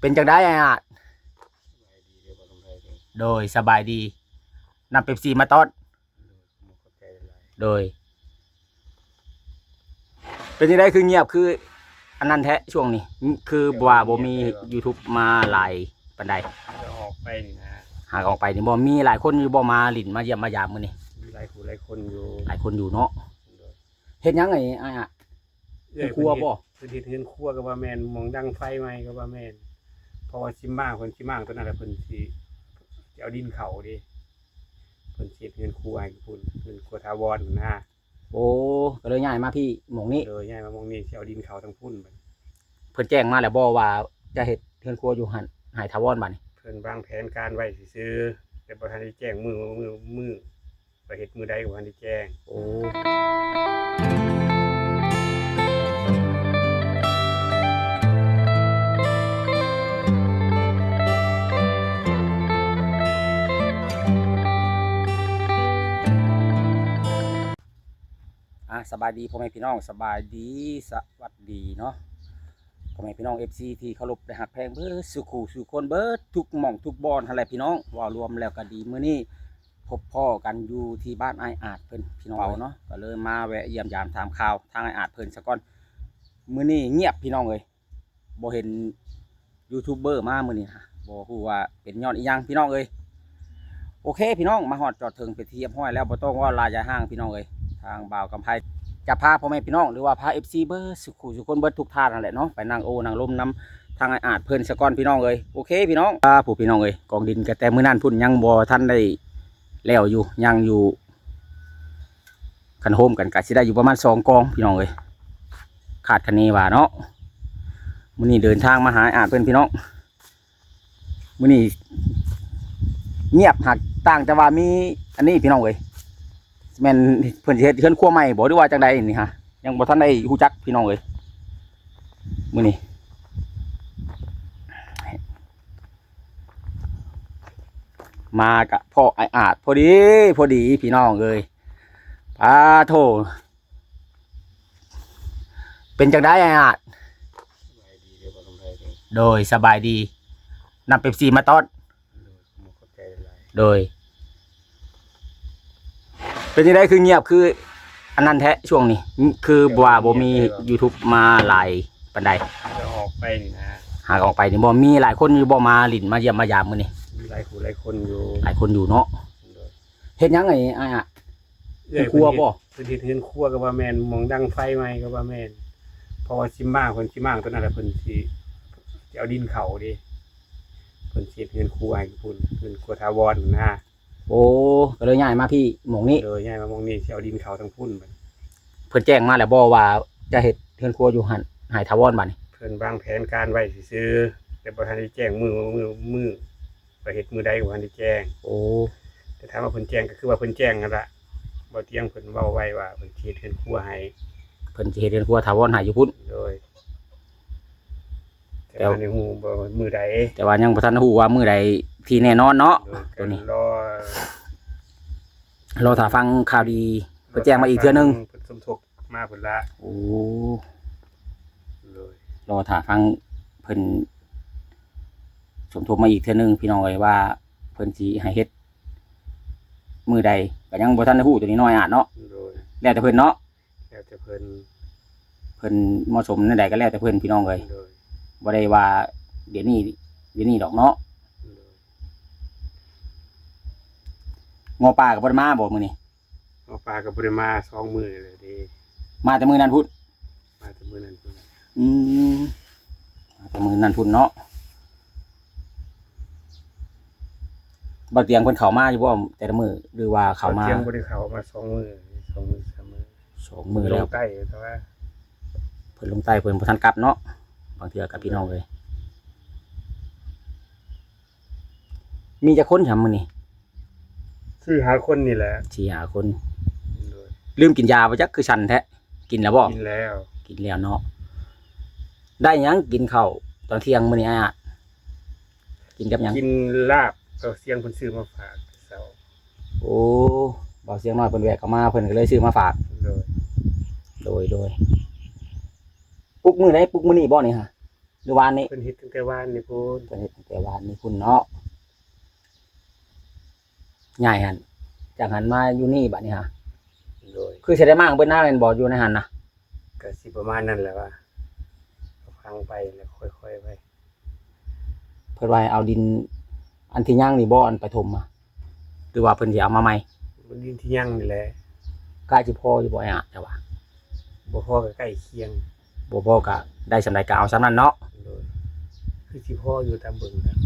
เป็นจังได้ไอ้อาจสบายดีเด้อบ่ต้องไทยเด้อโดยสบายดีนำเป๊ปซี่มาตอนเด้อผมเข้าใจหลายโดย เป็นจังได้คือเงียบคือ อันนั้นแท้ช่วงนี้ คือว่าบ่มี YouTube มาหลายปานใดจะออกไปนี่นะหากออกไปนี่บ่มีหลายคนอยู่บ่มาหลินมาเยี่ยมมายามมื้อนี้มีหลายคู่หลายคนอยู่หลายคนอยู่เนาะเด้อเฮ็ดหยังไงไอ้อะเป็นครัวบ่เพิ่นเฮ็ดเฮือนครัวก็ว่าแม่นหมองดังไฟไหม้ก็ว่าแม่น เพราะว่าสิมางเพิ่นสิมางตัวนั้นแหละเพิ่นสิสิเอาดินเข้าดิเพิ่นสิเฮ็ดเฮือนครัวให้พุ่นเฮือนครัวถาวรนะโอ้ก็เลยย้ายมาพี่หม่องนี้เลยย้ายมามองนี่สิเอาดินเข้าทั้งพุ่นบัดเพิ่นแจ้งมาแล้วบ่ว่าจะเฮ็ดเฮือนครัวอยู่หั่นหายทาวรบัดนี้เพิ่นวางแผนการไว้ซื่อๆแต่บ่ทันได้แจ้งมือมือมือว่าเฮ็ดมือใดก็บ่ทันได้แจ้งโอ้ สบายดีพ่อแม่พี่น้องสบายดีสวัสดีเนาะพ่อแม่พี่น้อง FC ที่เคารพและหักแพงเบิดสุขูสุคนเบิดทุกหม่องทุกบอนหั่นแหละพี่น้องว่ารวมแล้วก็ดีมื้อนี้พบพ่อกันอยู่ที่บ้านไอายอาจเพิ่นพี่น้องเนาะก็เลยมาแวะเยี่ยมยามถามข่าวทางไอายอาจเพิ่นซะก่อนมื้อนี้เงียบพี่น้องเอ้ยบ่เห็นยูทูบเบอร์มามื้อนี้ฮะบ่ฮู้ว่าเป็นย้อนอีหยังพี่น้องเอ้ยโอเค พี่น้องมาฮอดจอดถึงไปนที่เรียบร้อยแล้วบ่ต้องว่าลายาห้างพี่น้องเอ้ยทางบ่าวกำไพ จะพาพ่อแม่พี่น้องหรือว่าพา FC เบอร์สุขุสุคนเบิดทุกท่านนั่นแหละเนาะไปนั่งโอนั่งลมนํทางไอายอาจเพิ่นซะก่อนพี่น้องเอ้ยโอเคพี่น้องอาผู้พี่น้องเอ้ยกองดินก็แต่มือนั้นพุ่นยังบ่ทันได้แล้วอยู่ยังอยู่คันโฮมกันกะสิได้อยู่ประมาณสองกองพี่น้องเลยขาดคะเนว่าเนาะมื้อนี้เดินทางมาหาอาจเพื่นพี่น้องมื้อนี้เงียบหักต่างแต่ว่ามีอันนี้พี่น้องเลย แม่นเพิ่นสิเฮ็ดเฮือนครัวใหม่บ่หรือว่าจังใดนี่ฮะยังบ่ทันได้ฮู้จักพี่น้องเลยมื้อนี้มากะพ่อไออาจพอดี พอดีพี่น้องเลยปาโถเป็นจังได้ไออาจสบายดีเด้อบ่ต้องไทยเด้อโดยสบายดีนำเป๊ปซี่มาตอนเด้อผมเข้าใจหลายโดย เป็นจังได้คือเงียบคืออันนั้นแท้ช่วงนี้ คือว่าบ่มี YouTube มาหลายปันใดจะออกไปนี่นะหากออกไปนี่บ่มีหลายคนอยู่บ่มาหลินมาเยี่ยมมายามมื้อนี้มีหลายคู่หลายคนอยู่หลายคนอยู่เนาะเด้อเฮ็ดหยังไงไอ้อะเป็นครัวบ่เพิ่นเฮ็ดเฮือนครัวก็ว่าแม่นหมองดังไฟไหม้ก็ว่าแม่นเพราะว่าสิมางเพิ่นสิมางตัวนั้นแหละเพิ่นสิสิเอาดินเข้าดิเพิ่นสิเฮ็ดเฮือนครัวให้พุ่นเฮือนครัวถาวรนะ โอ้ก็เลยย้ายมาพี่หมองนี้เลยย้ายมามองนี่สิเอาดินเข้าทั้งพุ่นบัดเพิ่นแจ้งมาแล้วบ่ว่าจะเฮ็ดเฮือนครัวอยู่หันหายทาวรบัดนี้เพิ่นวางแผนการไว้ซื่อๆแต่บ่ทันได้แจ้งมือมือมือว่าเฮ็ดมือใดก็บ่ทันได้แจ้ง โอ้แต่ถามว่าเพิ่นแจ้งก็คือว่าเพิ่นแจ้งนั่นล่ะบ่เที่ยงเพิ่นเว้าไว้ว่าเพิ่นสิเฮ็ดเฮือนครัวให้เพิ่นสิเฮ็ดเฮือนครัวทาวรหายอยู่พุ่น โดย แต่แล้วว่าในฮู้บ่ว่ามือใดแต่ว่ายังบ่ทันฮู้ว่ามื้อใดที่แน่นอนเนาะ โดยตัวนี้ รอรอถ้าฟังข่าวดีเพิ่นแจ้งมาอีกเทื่อนึงเพิ่นสมทบมาเพิ่นละโอ้เลยรอถ้าฟังเพิ่นสมทบมาอีกเทื่อนึงพี่น้องเอ้ยว่าเพิ่นสิให้เฮ็ดมื้อใดก็ยังบ่ทันได้ฮู้ตัวนี้น้อยอาจเนาะโดยแล้วแต่เพิ่นเนาะแล้วแต่เพิ่นเพิ่นเหมาะสมในใดก็แล้วแต่เพิ่นพี่น้องเอ้ยโดย บ่ได้ว่า เดี๋ยวนี้เดี๋ยวนี้ดอกเนาะโดยงอปลาก็บ่ได้มาบ่มื้อนี้หมอปลาก็บ่ได้มาสองมื้อเลยเด้มาแต่มื้อนั้นพุ่นมาแต่มื้อนั้นพุ่นน่ะอืมมาแต่มื้อนั้นพุ่นเนาะบ่เตียงเพิ่นเข้ามาอยู่บ่แต่ละมื้อหรือว่าเข้ามาเที่ยงบ่ได้เข้ามาสองมื้อสองมื้อสามมื้อสองมื้อแล้วงใต้แต่ว่า เพิ่นลงใต้เพิ่นบ่ทันกลับเนาะ บางเทื่อกับพี่น้องเลย มีจักคนทำมื้อนี้คือหาคนนี่แหละสี่หาคนโดยลืมกินยาบ่จักคือชันแท้กินแล้วบ่กินแล้ว กินแล้วเนาะได้หยังกินข้าวตอนเที่ยงมื้อนี้อะกินกับหยังกินลาบเอาเสียงเพิ่นซื้อมาฝากเสาโอ้บ่าวเสียงน้อยเพิ่นแวะเข้ามาเพิ่นก็เลยซื้อมาฝาก โดย โดยโดย ปลุกมื้อไหนปลุกมื้อนี้บ่นี่ฮะรือวานนี้เพิ่นเฮ็ดตั้งแต่วานนี่พูนเพิ่นเฮ็ดตั้งแต่วานนี้คุณเนาะใหญ่หันจากหันมาอยู่นี่บัดนี้ฮะโดยคือสิได้มากเบิ่นหน้าแม่นบ่อยู่ในหันนะก็สิประมาณนั้นแหละว่าฟังไปแล้วค่อยๆไปเพิ่นว่าให้เอาดิน อันที่ย่างนี่บ่อันไปถมมาหรือว่าเพิ่นสิเอามาใหม่มันดินที่ยั่งนี่แหละกล้าสิพออยู่บ่ไอ้อะแต่ว่าบ่พอก็ใกล้เคียง บ่พอก็ได้สำาใดก็เอาสำนั้นเนาะโดยคือสิพ่ออยู่ตามเบิ่งแล้ว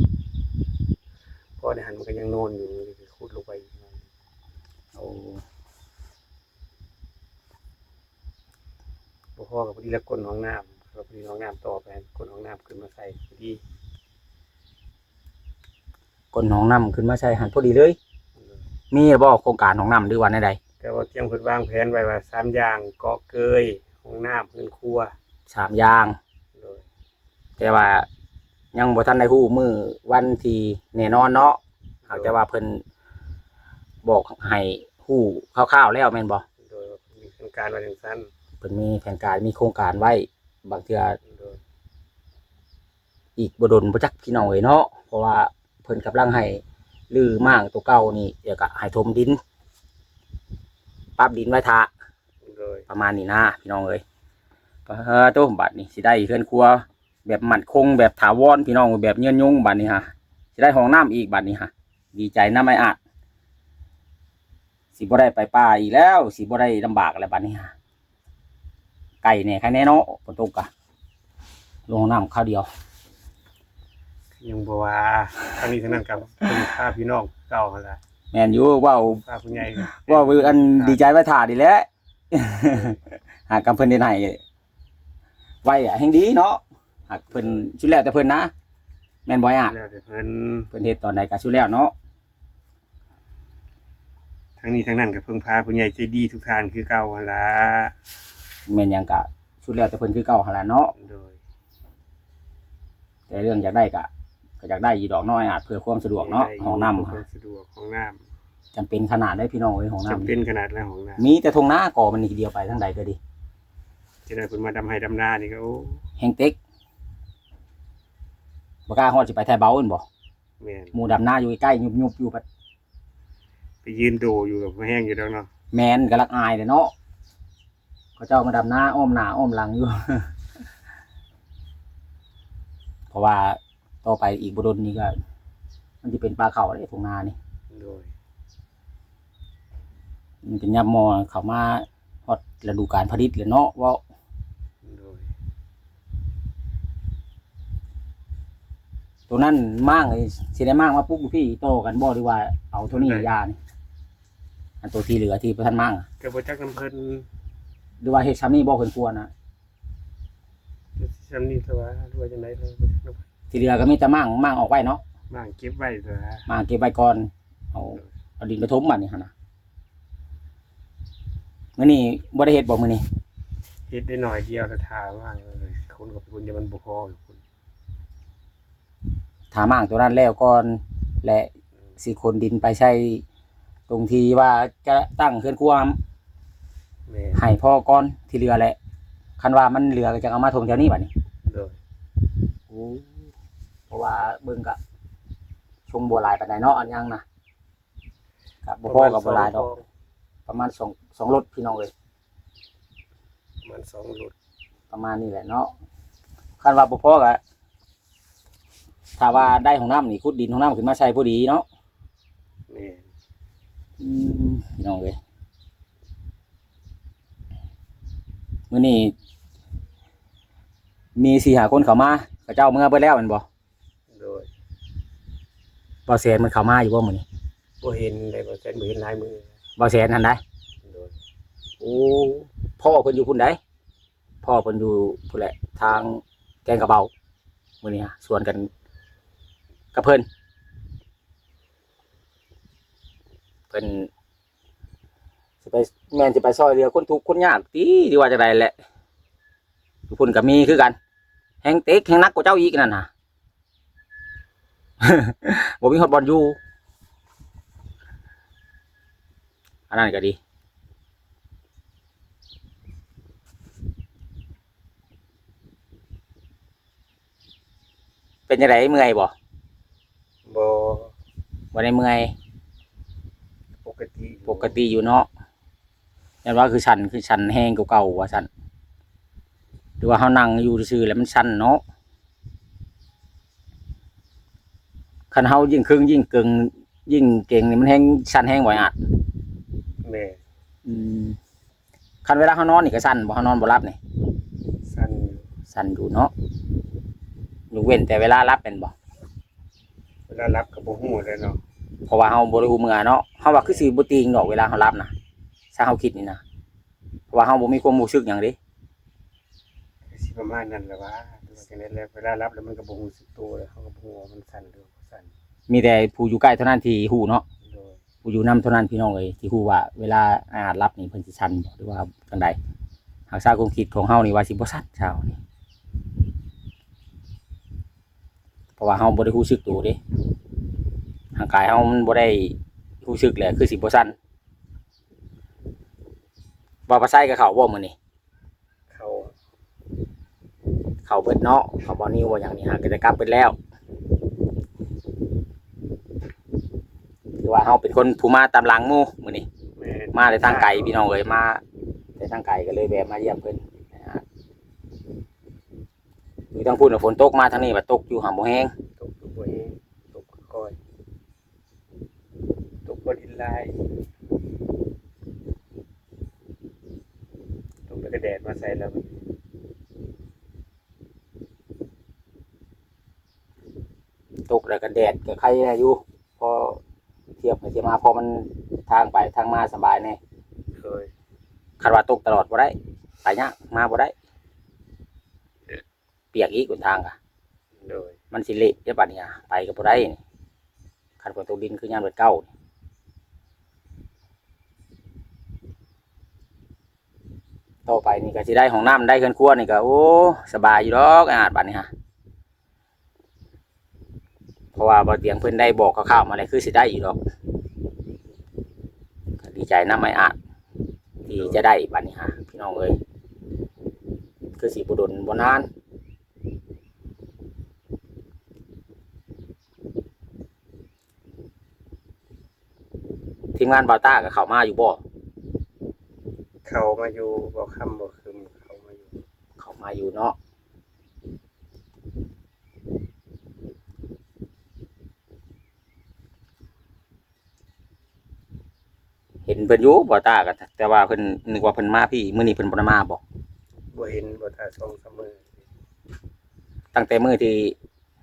พ่อในหันมันก็ยังโนอนอยู่มันก็ขุดลงไปอีกหน่อยโอ้บ่พ่อกับพอดีละก้นห้องน้ำกับพอดีห้องน้ำต่อไปก้นห้องน้ำขึ้นมาใส่พอดีก้นหนองน้ำขึ้นมาใช้หันพอดีเลย มีบ่โครงการหนองน้ำหรือว่าใดแต่ว่าเตรียมเพิ่นวางแผนไว้ว่าสามอย่างเกาะเกยห้องน้ำเรือนครัวๆ สามอย่าง โดยแต่ว่ายังบ่ทันได้ฮู้มื้อวันที่แน่นอนเนาะหากแต่ว่าเพิ่นบอกให้ฮู้คร่าวๆแล้วแม่นบ่โดยว่ามีโครงการว่าจังซั่นเพิ่นมีแผนการมีโครงการไว้ บางเทื่อโดยอีกบ่ดนบ่จักพี่น้องเอ้ยเนาะเพราะว่าเพิ่นกำลังให้ลือมางตัวเก่านี่เดี๋ยวก็ให้ถมดินปรับดินไว้ทาโดยประมาณนี้นะพี่น้องเอ้ย เออตัวบัดนี้สิได้เฮือนครัว แบบมั่นคงแบบถาวรพี่น้องแบบเงื่อนยงบัดนี้ฮะสิได้ห้องน้ำอีกบัดนี้ฮะดีใจน้ำไม่อาจสิบ่ได้ไปป่าอีกแล้วสิบ่ได้ลำบากอะไรบัดนี้ฮะไก่เนี่ยใครแน่เนาะฝนตกกะลงห้องน้ำข้าวเดียว ยังบ่ว่าทางนี้ทางนั้นกับเพิ่นพาพี่น้องเก่าหั่นล่ะแมนอยู่เว่าพาผู้ใหญ่เว่าวิวอันดีใจไว้ถ่าดีแหล้วหากกำเพิ่นได้ไหน ไว้อะแห่งดีเนาะหากเพิ่นชุดแล้วแต่เพิ่นนะแม่นบ่อยอะแล้วแต่เพิ่นเพิ่นเฮ็ดตอนใดก็ชุดแล้วเนาะทางนี้ทางนั้นก็เพิ่งพาผู้ใหญ่ใจดีทุกท่านคือเก่าหั่นล่ะแม่นหยังก็ชุดแล้วแต่เพิ่นคือเก่าหั่นล่ะเนาะโดยแต่เรื่องอยากได้ก็ก็อยากได้อยู่ดอกน้อยอาจเพื่อความสะดวกเนาะห้องน้ำความสะดวกห้องน้ำจำเป็นขนาดได้พี่น้องเอ้ยห้องน้ำจำเป็นขนาดแล้วห้องน้ำมีแต่ทงหน้าก่อมันนี่เดียวไปทางใดก็ดี จะได้เพิ่นมาดำให้ดำนานี่ก็โอ้แฮงเต็กบ่กล้าฮอดสิไปแท้เบาอื่นบ่แม่นหมู่ดำหน้าอยู่ใกล้ๆยุบๆอยู่บัดไปยืนโดอยู่กับแห้งอยู่ดอกเนาะแมนกำลังอายเลยเนาะเขาเจ้ามาดำหน้าอ้อมหน้าอ้อมหลังอยู่ เพราะว่าต่อไปอีกบดนนี้ก็ มันจะเป็นปลาเขาเลยทงนานี่โดยมันเป็นยับมอเขามาฮอดฤดูการผลิตเลยเนาะว่า โดย ตัวนั้นมั่งเลยสิได้มั่งมาปุ๊บอยู่พี่โตกันบ่หรือว่าเอาเท่านี้ยานี่อันตัวที่เหลือที่พระท่านมั่งอะก็บ่จักน้ำเพิ่นหรือว่าเฮ็ดซ้ำนี่บ่เพิ่นควรนะจำนี่ซะว่ารู้ว่าจังได๋เลยบ่จักน้ำเพิ่นที่เหลือก็มีแต่มั่งมั่งออกไว้เนาะบ้างเก็บไว้ซะมั่งเก็บไว้ก่อนเอาเอาดินไปถมบัดนี่หั่นน่ะมื้อนี้บ่ได้เฮ็ดบ่มื้อนี้เฮ็ดได้หน่อยเดียวแล้วทาว่างเลยคนกับคุณจะมันบ่พออยู่คุณ ถามั่งตัวนั้นแล้วก่อนและสิขนดินไปใช้ตรงที่ว่าจะตั้งเฮือนครัวแม่ให้พ่อก่อนที่เหลือแหละคันว่ามันเหลือก็จะเอามาถมแถวนี้บัดนี้โดยเพราะว่าเบิ่งกับชงบัวลายปานใดเนาะอันยังนะกับบ่พอกับบัวลายดอกประมาณสองสองรถพี่น้องเลย ประมาณสองหลุดประมาณนี้แหละเนาะคันว่าบ่พอก็ ถ้าว่าได้ของน้ำนี่ขุดดินของน้ำขึ้นมาใช้พอดีเนาะแม่อืมพี่น้องเลยมื้อนี้มีสี่หาคนเข้ามาเขาเจ้าเมื่อเบิดแล้วแมันบ่โดยบ่แสนมันเข้ามาอยู่บ่มื้อนี้บ่เห็นได้บ่แซ่นบ่เห็นลายมือบ่แสนหันได้โดยโอ้พ่อเพิ่นอยู่พุ่นใดพ่อเพิ่นอยู่พุ่นแหละทางแกงกระเบามื้อนี้ฮะสวนกัน กับเพิ่นเพิ่นสิไปแม่นสิไปซอยเรือคนทุกข์คนยากติดีว่าจังไดแหละพุ่นก็มีคือกันแฮงเต็กแฮงนักกว่าเจ้าอีกนั่นน่ะบ่มีฮอดบอลอยู่อันนั้นก็ดีเป็นจังไดเมื่อยบ่บ่ บ่ได้เมื่อยปกติปกติอยู่เนาะยันว่าคือชันคือชันแห้งเก่าๆว่าชันหรือว่าเฮานั่งอยู่ซื่อๆแล้วมันชันเนาะคันเฮายิ่งครึ่งยิ่งเกิงยิ่งเก่งนี่มันแห้งชันแห้งบ่อาดแม่อืมคันเวลาเฮานอนนี่ก็ชันบ่เฮานอนบ่หลับนี่สั่นอยู่ชันอยู่เนาะยกเว้นแต่เวลารับเป็นบ่เวลารับก็บ่ฮู้เลยเนาะเพราะว่าเฮาบ่ได้ฮู้เมื่อเนาะเฮาว่าคือสิบ่ติงดอกเวลาเฮารับนะถ้าเฮาคิดนี่นะเพราะว่าเฮาบ่มีความรู้สึกหยังเด้ก็สิประมาณนั้นแหละว่าแต่ว่าจังได๋แล้วเวลารับแล้วมันก็บ่ฮู้สึกตัวเลยเขาก็บ่ฮู้ว่ามันสั่นหรือบ่สั่นมีแต่ผู้อยู่ใกล้เท่านั้นที่ฮู้เนาะโดยผู้อยู่นํเท่านั้นพี่น้องเอ้ยที่ฮู้ว่าเวลาอาจรับนี่เพิ่นสิชันบ่หรือว่าจังใดหากทราบความคิดของเฮานี่ว่าสิบ่ชันเช้านี่เพ ราะว่าเฮาบ่ได้รู้สึกตัวเด้ร่างกายเฮามันบ่ได้รู้สึกแหละคือสิบ่ชันว่าภาษากับเขาบ่มื้อนี้เขาเขาเบิดเนาะเขาบ่นิ้วบ่หยังนี่ฮะก็จะกลับเบิดแล้วคือว่าเฮาเป็นคนผู้มาตามหลังหมู่มื้อนี้แม่นมาแต่ทางไกลพี่น้องเอ้ยมาแต่ทางไกลก็เลยแวะมาเยี่ยมเพิ่นนะฮะ อยู่ทางพุ่นน่ะฝนตกมาทางนี้ว่าตกอยู่หำบ่แห้งตกอยู่บ่เองตกค่อยๆตกบ่ดินลายตกแล้วก็แดดมาใส่แล้วตกแล้วก็แดดก็ใครแน่อยู่พอเทียบไปเทียบมาพอมันทางไปทางมาสบายแน่เคยคันว่าตกตลอดบ่ได้ไปยากมาบ่ได้ เปียกอีกหนทางอะโดยมันสิเละเดี๋ยวบัดนี้อะไปก็บ่ได้นี่คันฝนตกดินคือยามเดือนเก้านี่ต่อไปนี่ก็สิได้ห้องน้ำได้เคือนครัวนี่ก็โอ้สบายอยู่ดอกอาดบัดนี้ฮะเพราะว่าบ่เตียงเพิ่นได้บอกคร่าวๆมาเลยคือสิได้อยู่ดอกก็ดีใจนะไม่อาจที่จะได้บัดนี้ฮะพี่น้องเอ้ยคือสิบ่ดนบ่นาน ทีมงานบาต้ากับเขามาอยู่บ่เขามาอยู่บ่ค่ำบ่คืนเขามาอยู่เขามาอยู่เนาะเห็นเพิ่นอยู่บาต้ากันแต่ว่าเพิ่นนึกว่าเพิ่นมาพี่มื้อนี้เพิ่นบ่ได้มาบ่บ่เห็นบ่ตาสองสามมือตั้งแต่มื้อที่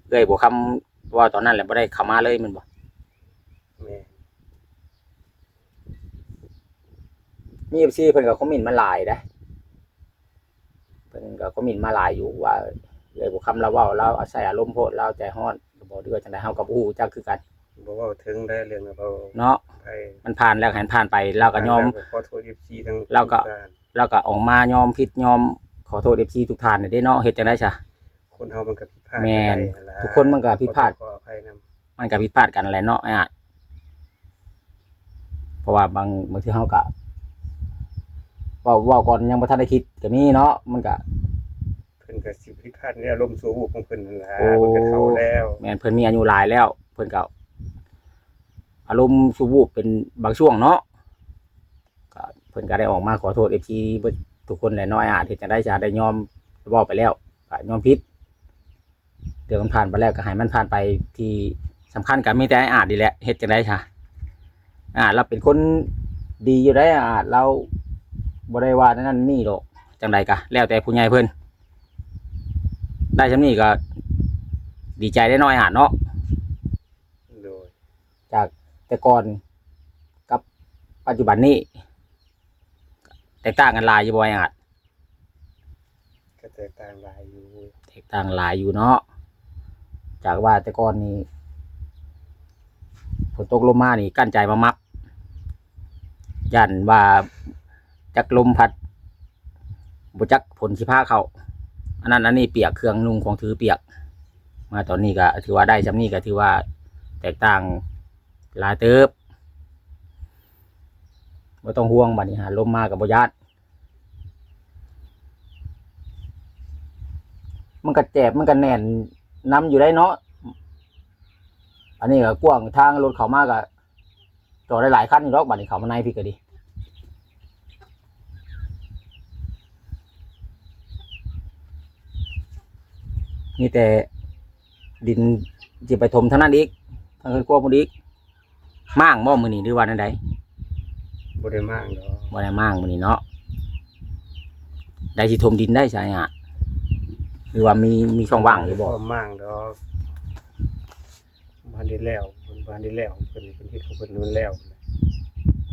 เอ้อยบ่คำว่าตอนนั้นแหละบ่ได้เข้ามาเลยแมันบ่แม่ มี FC เพิ่นก็คอมเมนต์มาหลายเด้อเพิ่นก็คอมเมนต์มาหลายอยู่ว่าเอ้อยบ่คำเราเว้าเราอาศัยอารมณ์โพดเราใจร้อนบ่เดือจังได๋เฮาก็บ่ฮู้จักคือกันบ่เว้าถึงได้เรื่องแล้วเว้าเนาะไปมันผ่านแล้วหันผ่านไปเราก็ยอมขอโทษ FC ทั้งเราก็ทุท่านเราก็ออกมายอมผิดยอมขอโทษเอฟซีทุกท่านได้เนาะเฮ็ดจังได๋ซะคนเฮามันก็ผิดพลาดแม่นได้ล่ะทุกคนมันก็ผิดพลาดขออภัยนํมันก็ผิดพลาดกันแหละเนาะไอ้อะเพราะว่าบางบางทีเฮาก็ เว้าเว้าก่อนยังบ่ทันได้คิดก็มีเนาะมันก็เพิ่นก็สิผิดพลาดในอารมณ์ชั่ววูบของเพิ่นนั่นล่ะโอ้เพิ่นก็เฒ่าแล้วแม่นเพิ่นมีอายุหลายแล้ว เพิ่นก็อารมณ์สูบวูบเป็นบางช่วงเนาะก็เพิ่นก็ได้ออกมาขอโทษ FC เบิดทุกคนแหละเนาะไอ้อะเฮ็ดจังได๋ซะได้ยอมเว้าไปแล้วก็ยอมผิดเดี๋ยวมันผ่านไปแล้วก็ให้มันผ่านไปที่สำคัญกับมีแต่ไอ้อาจดีแหละเฮ็ดจังได๋ค่ะอาจเราเป็นคนดีอยู่ได้อาจเรา บ่ได้ว่านั่นนี่หรอกจังไดกะแล้วแต่ผู้ใหญ่เพิ่นได้ซำนี้ก็ ดีใจได้น้อยอาจเนาะโดยจากแต่ก่อนกับปัจจุบันนี้ แตกต่างกันหลายอยู่บ่ไอ้อาจก็แตกต่างหลายอยู่แตกต่างหลายอยู่เนาะจากว่าแต่ก่อนนี้ฝนตกลงมานี่กั้นใจมามักยันว่า จักลมพัดบุจักผลสิพาเขาอันนั้นอันนี้เปียกเครื่องนุ่งของถือเปียก มาตอนนี้ก็ถือว่าได้จำนี้ก็ถือว่าแตกต่างลายเติบไม่ต้องห่วงบัดนี้หาลมมากับบญาตมันก็แจบมันก็แน่นน้ำอยู่ได้เนาะอันนี้ก็กว้างทางรถเขามากอะจอดได้หลายคันอยู่ดอกบัดนี้เขามาในพี่ก็ดี มีแต่ดินจะไปถมเท่านั้นอีกทางเงินกลัวหมดอีกม่างบ่มือนี่หรือว่านั่นใดบ่ได้มากดอกบ่ได้ม่างมือนี่เนาะได้สิถมดินได้ใช่ฮะหรือว่ามีมีช่องว่างอยู่บ่พร้อมมากดอกบ้านได้แล้วเพิ่นบ้านได้แล้วเพิ่นเพิ่นเฮ็ดของเพิ่นนู่นแล้ว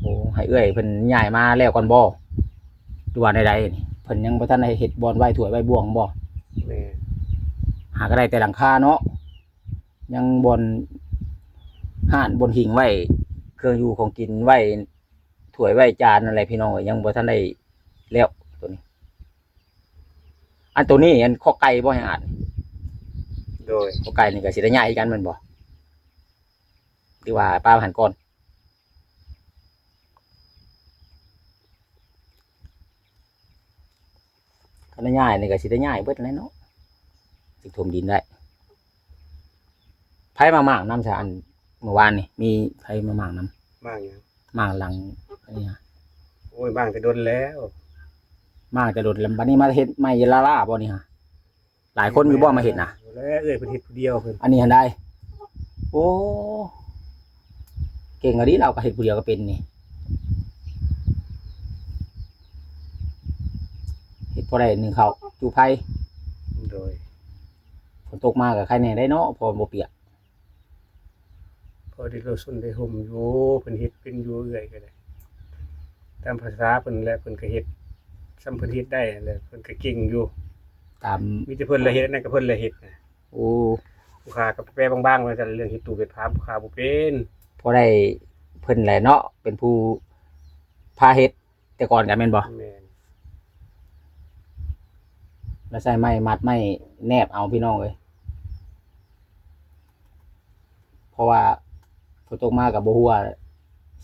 โอ้ให้เอื้อยเพิ่นย้ายมาแล้วก่อนบ่หรือว่าใดๆนี่เพิ่นยังบ่ทันได้เฮ็ดบอนไว้ถ้วยไว้บ่วงบ่แม่ หาก็ได้แต่หลังคาเนาะยังบนห่านบนหิงไว้เครื่องอยู่ของกินไว้ถ้วยไว้จานอะไรพี่น้องเอ้ยยังบ่ทันได้แล้วตัวนี้ อันตัวนี้อันข้อไก่บ่ให้อ่านโดยข้อไก่นี่ก็สิได้ย้ายกันแมันบ่หรือว่าป้าหันก่อนคันได้ย้ายนี่ก็สิได้ย้ายเบิดแล้วเนาะ สิถมดินได้ไผมาหมางน้ำสะอันเมื่อวานนี่มีไผมาหมางน้มากหยังำหมางหลังอันนี้ฮะโอ้ยบ้างแต่โดนแล้วหมางจะโดดแล้วบัดนี้มาเฮ็ดไม่ลาล่าบ่นี่ฮะหลายคนอยู่บ่มาเฮ็ดนะแล้วเอ้ยเพิ่นเฮ็ดผู้เดียวเพิ่นอันนี้หันได้ โอ้เก่งอะดิเราก็เห็ดผู้เดียวก็เป็นนี่เห็ดพอได้หนึ่งเขาจูไพ่โดยฝ นตกมากับใครแน่ได้เนาะพอบ่เปียกพอได้โลสุนได้ห่มอยู่เพิ่นเฮ็ดเป็นอยู่เอื้อยก็ได้ตามภาษาเพิ่นแหละเพิ่นก็เฮ็ดซ้ำเพิ่นเฮ็ดได้นั่นแหละเพิ่นก็เก่งอยู่ ตามมีแต่เพิ่นละเฮ็ดอันนั่นก็เพิ่นละเฮ็ดนะโอ้ผู้ค้าก็แปรบางๆว่าจะเรื่องเฮ็ดตู้เฮ็ดพามผู้ค้าบ่เป็นพอได้เพิ่นแหละเนาะเป็นผู้พาเฮ็ดแต่ก่อนกันแม่นบ่แม่นแล้วใส่ไม้มัดไม้แนบเอาพี่น้องเลย เพราะว่าฝนตกมากับบ่ฮู้ว่า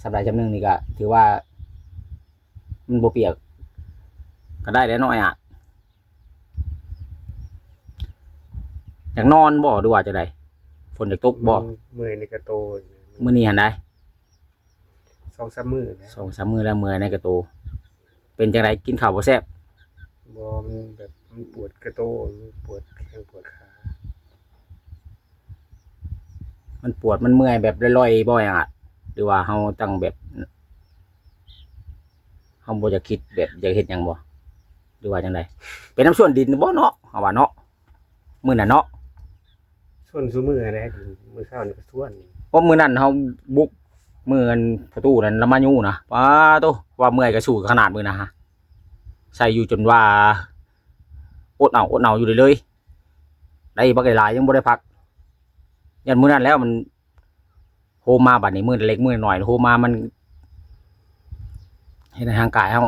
สัปดาห์จำหนึงนี่ก็ถือว่า มันบ่เปียก ก็ได้แล้วน้อยอะอยากนอนบ่ดูว่าจะได้ฝนอยากตกบ่เมื่อยนี่ก็โตมื้อนี้หันได้สองสามมื้อแล้วสองสามมื้อแล้วมื้อในกระโต เป็นจังไดกินข้าวบ่แซ่บบ่มันแบบมันปวดกระโตมันปวดแข้งปวดขา มันปวดมันเมื่อยแบบลอยๆบ่อยอะหรือว่าเฮาตั้งแบบเฮาบ่จะคิดแบบอยากเฮ็ดหยังบ่หรือว่าจังไดเป็นน้ำส่วนดินบ่เนาะเฮาว่าเนาะมื้อนั้นเนาะส่วนซุมื้อนะมื้อเช้านี่ก็ส่วนนี่เพราะมื้อนั้นเฮาบุกมื้ออันประตูนั้นละมาอยู่นะป้าโตว่าเมื่อยก็สู้ขนาดมื้อนะฮะใส่อยู่จนว่าอดเอาอดเอาอยู่เลยเลยได้บักหลายๆยังบ่ได้พัก ยันมื้อนั้นแล้วมันโฮมาบัดนี้มื้อเล็กมื้อน้อยโฮมามันเฮ็ดให้ร่างกายเฮา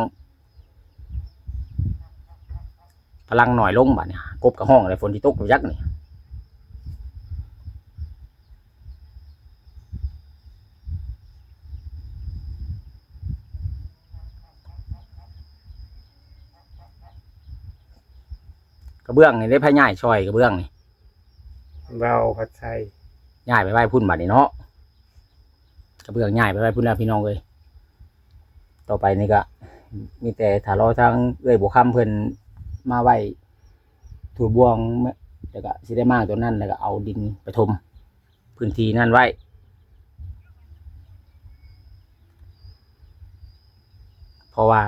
พลังหน่อยลงบัดนี้กบกับห้องอะไรฝนที่ตกยักนี่กระเบื้องนี่ได้พายายช่อยกระเบื้องนี่เบาผัดไทย ย้ายไปไว้พุ่นบัดนี้เนาะกระเบื้องย้ายไปไว้พุ่นแล้วพี่น้องเลยต่อไปนี่ก็ มีแต่ถ้ารอทางเอ้อยบวคำเพิ่นมาไว้ถูบวงแล้วก็สิได้มากตัวนั้นแล้วก็เอาดินไปถมพื้นที่นั่นไว้เพราะว่า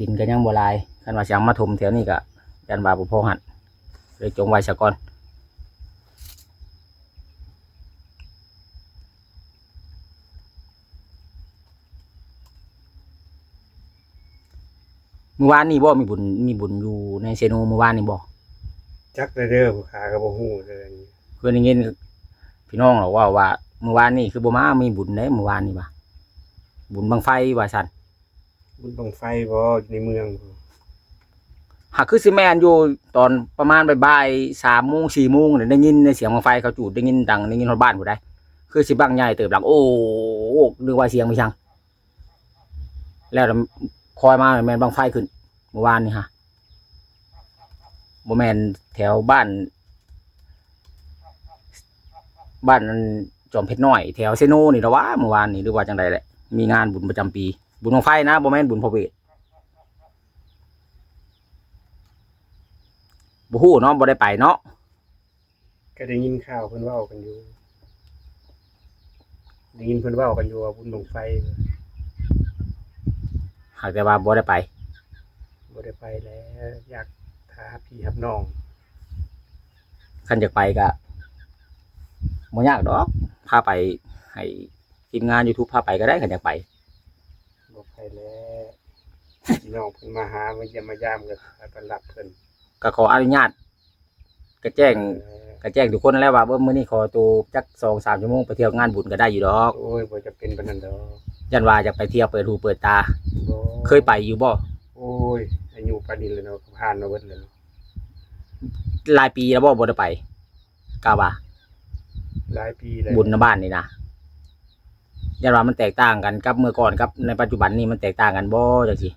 ดินก็ยังบ่ลายคันว่าสิเอามาถมแถวนี้ก็ยันว่าบ่พอหันเลยจงไว้ซะก่อน เมื่อวานนี่บ่มีบุญมีบุญอยู่ในเซโนเมื่อวานนี่บ่จักเด้อผู้ค้าก็บ่ฮู้เด้อนี่เพื่อนได้ยินพี่น้องหรอกว่าว่าเมื่อวานนี่คือบ่มามีบุญได้เมื่อวานนี่บ่ะบุญบังไฟว่าซั่นบุญบังไฟบ่อยู่ในเมืองบ่หากคือสิแม่นอยู่ตอนประมาณบ่ายๆ3โมง4โมงเนี่ยได้ยินในเสียงบังไฟเขาจูดได้ยินดังได้ยินฮอดบ้านผู้ใดคือสิบังใหญ่เติบหลังโอ้โอ้นึกว่าเสียงไม่ชังแล้ว คอยมาแมนบังไฟขึ้นเมื่อวานนี่ฮะบ่แมนแถวบ้าน บ้านจอมเพชรน้อย แถวเซโนนี่ละวะเมื่อวานนี่หรือว่าจังใดแหละมีงานบุญประจำปี บุญของไฟนะบ่แมนบุญพระเวทบ่ฮู้เนาะบ่ได้ไปเนาะก็ได้ยินข่าวเพิ่นว้ากันอยู่ได้ยินเพิ่นว้ากันอยู่ว่าบุญบังไฟ หากแต่ว่าบ่ได้ไป บ่ได้ไปแล้ว อยากหาพี่รับน้องคันอยากไปก็บ่ยากดอกพาไปให้ทีมงาน YouTube พาไปก็ได้คันอยากไปบ่ไปแล้วพี่น้องเพิ่นมาหามาเยี่ยมมายามกันต้อนรับเพิ่นก็ขออนุญาตก็แจ้งเออก็แจ้งทุกคนแล้วว่าเบิ่มื้อนี้ขอตัวจัก2-3ชั่วโมงไปเที่ยวงานบุญก็ได้อยู่ดอก โอ้ยบ่จะเป็นปานนั้นดอก ยันว่าอยากไปเที่ยวเปิดหูเปิดตาบ่เคยไปอยู่บ่โอ้ยอายุปานนี้แล้วเนาะก็ผ่านมาเบิดแล้วเนาะหลายปีแล้วบ่บ่ได้ไปกล่าวว่าหลายปีแล้วบุญในบ้านนี่นะยันว่ามันแตกต่างกันกับเมื่อก่อนกับในปัจจุบันนี่มันแตกต่างกันบ่จังซี่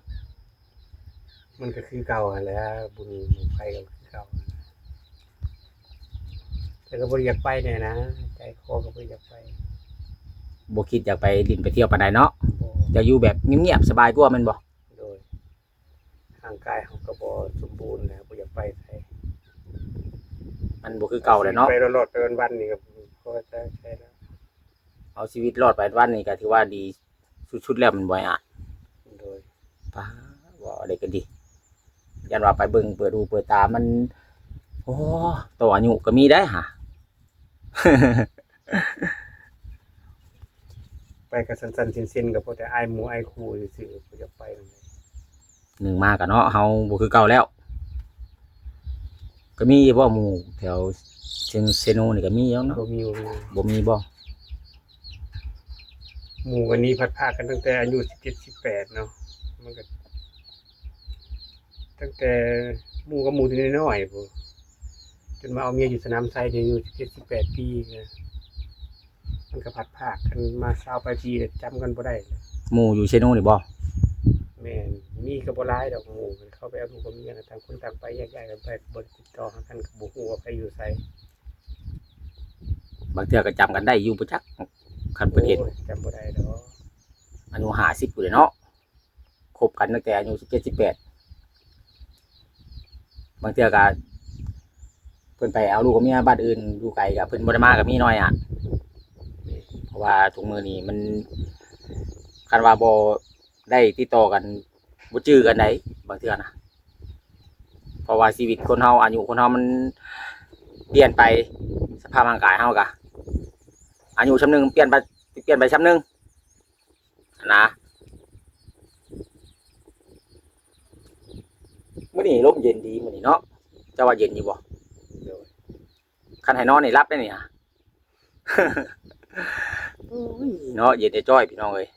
มันก็คือเก่าหั่นแหล้วบุญบังไฟก็คือเก่าแต่ก็บ่ได้อยากไปแน่นะใจคอก็บ่ได้อยากไป บ่คิดอยากไปดินไปเที่ยวปานใดเนาะบ่อยากอยู่แบบเงียบๆสบายกว่าแม่นบ่โดยร่างกายเขาก็บ่สมบูรณ์แล้วบ่อยากไปไสมันบ่คือเก่าเลยเนาะไปรอดๆไปวันๆนี่ก็พอจะใช่แล้วเอาชีวิตรอดไปวันนี้ก็ถือว่าดีสุดๆแล้วมันบ่อะโดยป้าบ่ได้ก็ดียันว่าไปเบิ่งเปิดหูเปิดตามันโอ้ต่ออายุก็มีได้ฮะ ไปกับสั้นๆเส้นๆก็พอแต่อ้ายหมู่อ้ายครูซื่อๆบ่อยากไปนำเลยหนึ่งมากันเนาะเฮาบ่คือเก่าแล้ว ก็มีบ่หมู่แถวเชียงเซโนนี่ก็มีแล้วเนาะบ่มีบ่มีบ่มีบ่หมู่วันนี้พัดพากันตั้งแต่อายุ17 18เนาะมันก็ตั้งแต่หมู่กับหมู่ที่น้อยๆพุ่นจนมาเอาเมียอยู่สนามไซเดี๋ยวอายุ17 18ปีเนี่ย มันก็พัดพากกันมา20ปลายปีแล้วจำกันบ่ได้แล้วหมู่อยู่เชโนนี่บ่แม่นมีก็บ่หลายดอกหมู่มันเข้าไปเอาลูกกับเมียนะต่างคนต่างไปแยกย้ายกันไปบ่ได้ติดต่อหากันก็บ่ฮู้ว่าใครอยู่ไสบางเทื่อก็จำกันได้อยู่บ่จักคันเพิ่นเห็นโอ้ยจำบ่ได้ดอกอายุ50อยู่เลยเนาะคบกันตั้งแต่อายุ17 18บางเทื่อก็เพิ่นไปเอาลูกกับเมียบ้านอื่นอยู่ไกลก็เพิ่นบ่ได้มาก็มีน้อยอะ เพราะว่าทุกมือนี้มันคันว่าบ่ได้ติดต่อกันบ่จื้อกันได้บางเทื่อนะเพราะว่าชีวิตคนเฮาอายุคนเฮามันเปลี่ยนไปสภาพร่างกายเฮากะอายุชำนึงเปลี่ยนไปเปลี่ยนไปชำนึงนะมื้อนี้ลมเย็นดีมื้อนี้เนาะเจะว่าเย็นอยู่บ่เดี๋ยวคันให้นอนนี่รับได้นี่ฮะ เนาะเย็นได้จ้อยพี่น้องเอ้ย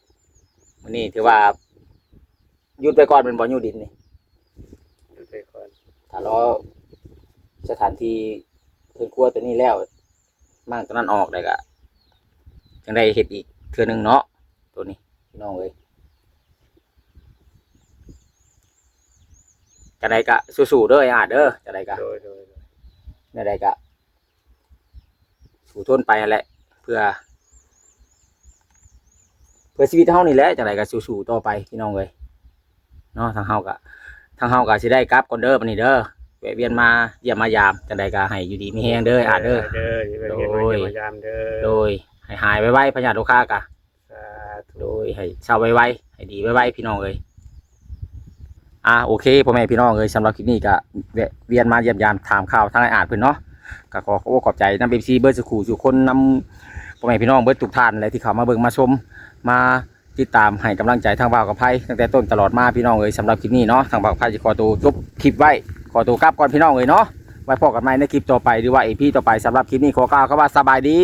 มื้อนี้ถือว่าหยุดไปก่อนเป็นบ่อยู่ดินนี่ดูไปก่อนถ้ารอสถานที่เพิ่นครัวตัวนี้แล้วมั่งตัวนั้นออกได้ก็จังได้เฮ็ดอีกเทื่อหนึงเนาะตัวนี้พี่น้องเอ้ยจังไดก็สู้ๆเด้อไอ้อาเด้อจังไดก็โดยโดยโดยจังไดก็สู้ทนไปนั่นแหละ เพื่อ เพื่อชีวิตเฮานี่แหละจังไดก็สู้ๆต่อไปพี่น้องเอ้ยเนาะทางเฮาก็ทางเฮาก็สิได้กลับก่อนเด้อบัดนี้เด้อแวะเวียนมาเยี่ยมมายามจังไดก็ให้อยู่ดีมีแฮงเด้ออาเด้อเด้ออย่าไปเรียนโดมายเยี่ยมมายามเด้อโดยให้หายไวๆพญาโลคากะสาธุโดยให้เศร้าไวๆให้ดีไวๆพี่น้องเอ้ยอ่าโอเคพ่อแม่พี่น้องเอ้ยสำหรับคลิปนี้ก็แวะเวียนมาเยี่ยมยามถามข่าวทางไอ้อาจเพิ่นเนาะก็ขอขอขอบใจนำเบซีเบิร์ดสุขูสุคนนำพ่อแม่พี่น้องเบิร์ดทุกท่านเลยที่เข้ามาเบิ่งมาชม มาติดตามให้กำลังใจทางบ่าวกับไพ่ตั้งแต่ต้นตลอดมาพี่น้องเอ้ยสำหรับคลิปนี้เนาะทางบ่าวกับไพ่จะขอตัวจบคลิปไว้ขอตัวกลับก่อนพี่น้องเอ้ยเนาะไว้พบกันใหม่ในคลิปต่อไปหรือว่าเอพี่ต่อไปสำหรับคลิปนี้ขอกล่าวคำว่าสบายดี